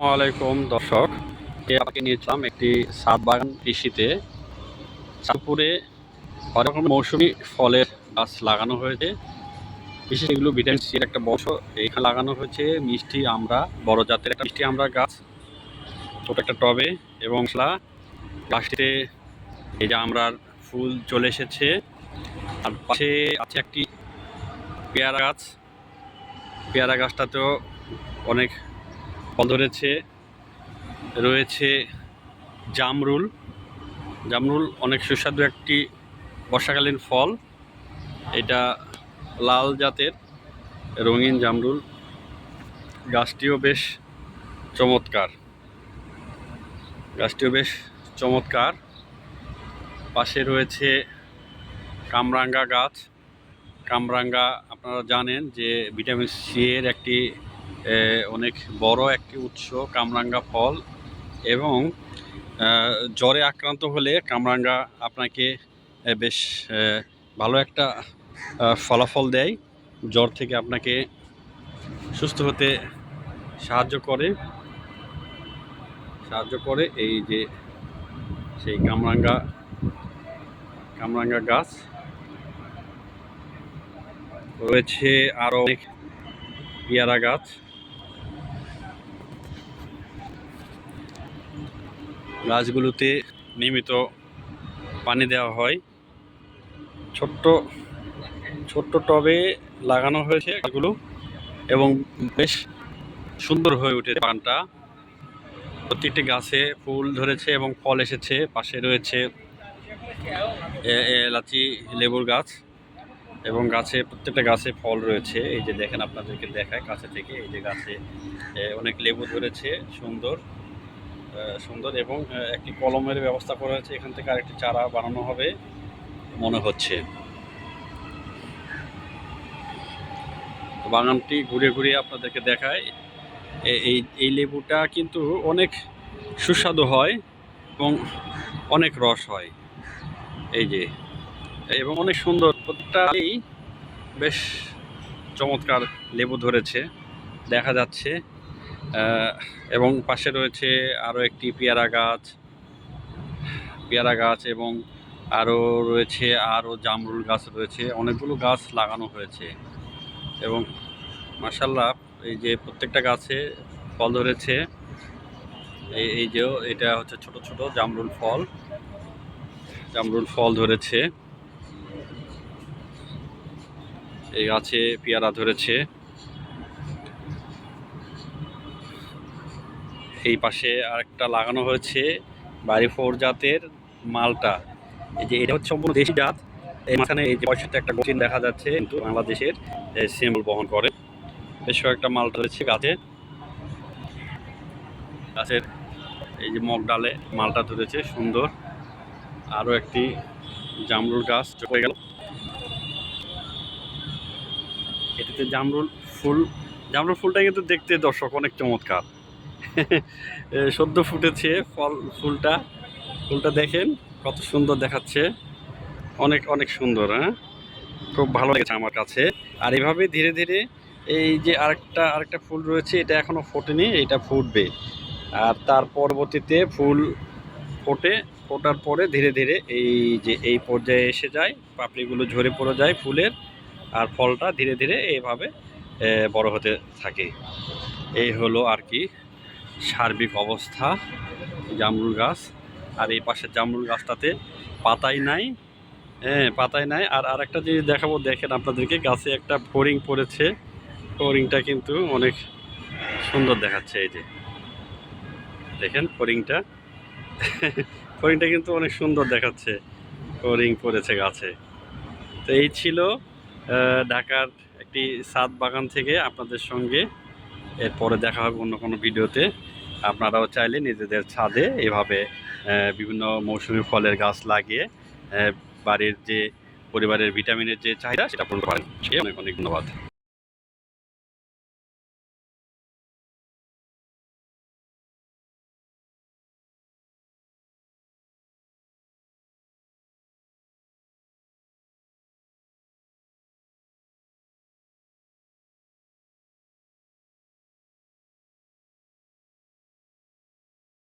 আসসালামাইকুম দর্শক। আমাকে নিয়েছিলাম একটি সাত বাগান কৃষিতে। চাঁদপুরে অনেক রকম মৌসুমি ফলের গাছ লাগানো হয়েছে। বিশেষ এগুলো ভিটামিন সির একটা বংশ। এখানে লাগানো হয়েছে মিষ্টি আমরা বড় জাতের একটা মিষ্টি আমরা গাছ। ছোট একটা টবে এবং মশলা। গাছটিতে এই যে আমরার ফুল চলে এসেছে। আর পাশে আছে একটি পেয়ারা গাছ। পেয়ারা গাছটাতেও অনেক ফল ধরেছে, রয়েছে জামরুল। জামরুল অনেক সুস্বাদু একটি বর্ষাকালীন ফল। এটা লাল জাতের, রঙিন জামরুল। গাছটিও বেশ চমৎকার। গাছটিও বেশ চমৎকার। পাশে রয়েছে কামরাঙ্গা গাছ। কামরাঙ্গা আপনারা জানেন যে ভিটামিন সি এর একটি অনেক বড় একটি উৎস, কামরাঙ্গা ফল এবং জ্বরে আক্রান্ত হলে কামরাঙ্গা আপনাকে বেশ ভালো একটা ফলাফল দেয়। জ্বর থেকে আপনাকে সুস্থ হতে সাহায্য করে। সাহায্য করে এই যে, সেই কামরাঙ্গা কামরাঙ্গা গাছ। রয়েছে আরও অনেক পেয়ারা গাছ। গাছগুলোতে নিয়মিত পানি দেওয়া হয়। ছোট্ট ছোট্ট টবে লাগানো হয়েছে গাছগুলো এবং বেশ সুন্দর হয়ে উঠেছে পানটা। প্রত্যেকটি গাছে ফুল ধরেছে এবং ফল এসেছে, পাশে রয়েছে এলাচি, লেবুর গাছ। এবং গাছে, প্রত্যেকটা গাছে ফল রয়েছে। এই যে দেখেন আপনাদেরকে দেখায়, কাছে থেকে এই যে গাছে অনেক লেবু ধরেছে, সুন্দর সুন্দর এবং একটি কলমের ব্যবস্থা করা হয়েছে। এখান থেকে আরেকটি চারা বানানো হবে মনে হচ্ছে। বাগানটি ঘুরে ঘুরে আপনাদেরকে দেখায়। এই এই লেবুটা কিন্তু অনেক সুস্বাদু হয় এবং অনেক রস হয়। এই যে এবং অনেক সুন্দর। প্রত্যেকটাই বেশ চমৎকার লেবু ধরেছে, দেখা যাচ্ছে। এবং পাশে রয়েছে আরও একটি পেয়ারা গাছ পেয়ারা গাছ এবং আরও রয়েছে আরও জামরুল গাছ রয়েছে। অনেকগুলো গাছ লাগানো হয়েছে এবং মার্শাল্লাহ এই যে প্রত্যেকটা গাছে ফল ধরেছে। এই এই যে এটা হচ্ছে ছোট ছোট জামরুল ফল। জামরুল ফল ধরেছে। এই গাছে পেয়ারা ধরেছে। এই পাশে আরেকটা লাগানো হয়েছে বাড়ি ফোর জাতের মালটা। এই যে এটা হচ্ছে সম্পূর্ণ দেশি জাত। এই মাঝখানে এই যে পয়সাটা একটা গঠিন দেখা যাচ্ছে, কিন্তু বাংলাদেশের সিম্বল বহন করে। বেশ কয়েকটা মালটা রয়েছে গাছে। গাছের এই যে মগ ডালে মালটা ধরেছে, সুন্দর। আরও একটি জামরুল গাছ হয়ে গেল। এটাতে জামরুল ফুল, জামরুল ফুলটা কিন্তু দেখতে দর্শক অনেক চমৎকার। সদ্য ফুটেছে ফল, ফুলটা। ফুলটা দেখেন, কত সুন্দর দেখাচ্ছে। অনেক অনেক সুন্দর হ্যাঁ? খুব ভালো লেগেছে আমার কাছে। আর এভাবে ধীরে ধীরে এই যে আরেকটা আরেকটা ফুল রয়েছে, এটা এখনও ফোটেনি, এটা ফুটবে। আর তার পরবর্তীতে ফুল ফোটে, ফোটার পরে ধীরে ধীরে এই যে এই পর্যায়ে এসে যায়, পাপড়িগুলো ঝরে পড়ে যায় ফুলের। আর ফলটা ধীরে ধীরে এইভাবে বড় হতে থাকে। এই হলো আর কি সার্বিক অবস্থা জামরুল গাছ। আর এই পাশের জামরুল গাছটাতে পাতাই নাই হ্যাঁ পাতাই নাই। আর আরেকটা জিনিস দেখাবো, দেখেন আপনাদেরকে, গাছে একটা ফড়িং পড়েছে। ফড়িংটা কিন্তু অনেক সুন্দর দেখাচ্ছে এই যে। দেখেন ফড়িংটা ফড়িংটা কিন্তু অনেক সুন্দর দেখাচ্ছে ফড়িং পড়েছে গাছে। তো এই ছিল ঢাকার একটি সাত বাগান থেকে আপনাদের সঙ্গে। এরপরে দেখা হবে অন্য কোনো ভিডিওতে। আপনারাও চাইলে নিজেদের ছাদে এভাবে বিভিন্ন মৌসুমি ফলের গাছ লাগিয়ে বাড়ির যে পরিবারের ভিটামিনের যে চাহিদা, সেটা পূরণ করেন অনেক অনেক ধন্যবাদ।